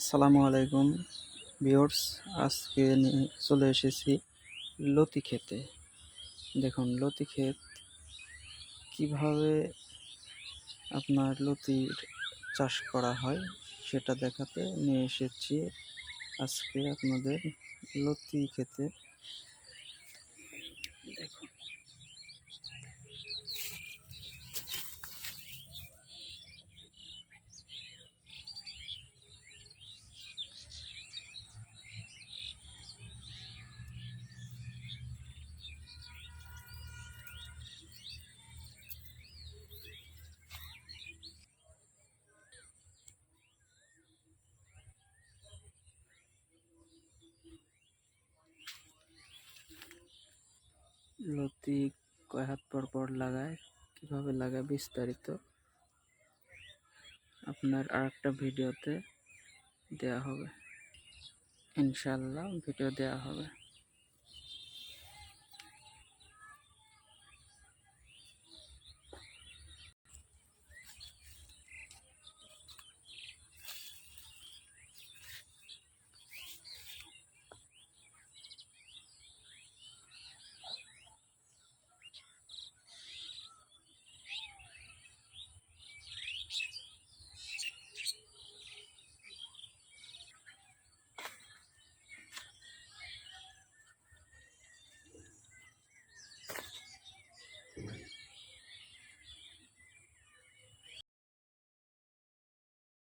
আসসালামু আলাইকুম ভিওর্স আজকে চলে এসেছি লতি খেতে দেখুন, লতি ক্ষেত কীভাবে আপনার লতির চাষ করা হয় সেটা দেখাতে নিয়ে এসেছি আজকে আপনাদের লতি খেতে লতি কয় হাত পর পর লাগায়, কীভাবে লাগায় বিস্তারিত আপনার আর একটা ভিডিওতে দেওয়া হবে। ইনশাল্লাহ ভিডিও দেওয়া হবে।